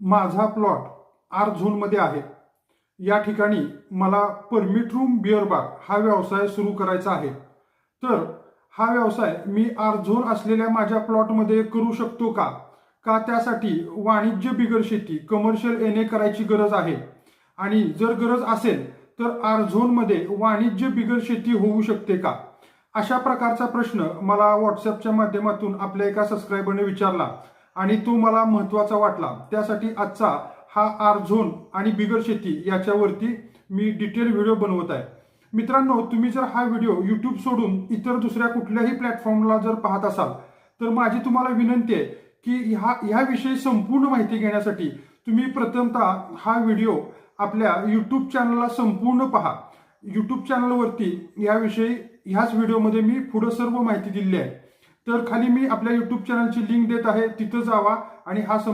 माझा plot R झोनमध्ये आहे. या ठिकाणी मला परमिट रूम बिअर बार हा व्यवसाय सुरू करायचा आहे. तर हा व्यवसाय मी आर झोन असलेल्या माझ्या प्लॉटमध्ये करू शकतो का? का त्यासाठी वाणिज्य बिगर शेती कमर्शियल एन ए करायची गरज आहे? आणि जर गरज असेल तर आर झोनमध्ये वाणिज्य बिगर शेती होऊ शकते का? अशा प्रकारचा प्रश्न मला व्हॉट्सअपच्या माध्यमातून आपल्या एका सबस्क्रायबरने विचारला. आणि तो मला महत्त्वाचा वाटला. त्यासाठी आजचा हा आर झोन आणि बिगर शेती याच्यावरती मी डिटेल व्हिडिओ बनवत आहे. मित्रांनो तुम्ही जर हा व्हिडिओ यूट्यूब सोडून इतर दुसऱ्या कुठल्याही प्लॅटफॉर्मला जर पाहत असाल तर माझी तुम्हाला विनंती आहे की ह्या ह्याविषयी संपूर्ण माहिती घेण्यासाठी तुम्ही प्रथमतः हा व्हिडिओ आपल्या यूट्यूब चॅनलला संपूर्ण पहा. यूट्यूब चॅनलवरती याविषयी ह्याच व्हिडिओमध्ये मी पुढं सर्व माहिती दिली आहे. तर खाली मी आपल्या युट्यूब चॅनलची लिंक देत आहे तिथं जावा आणि हा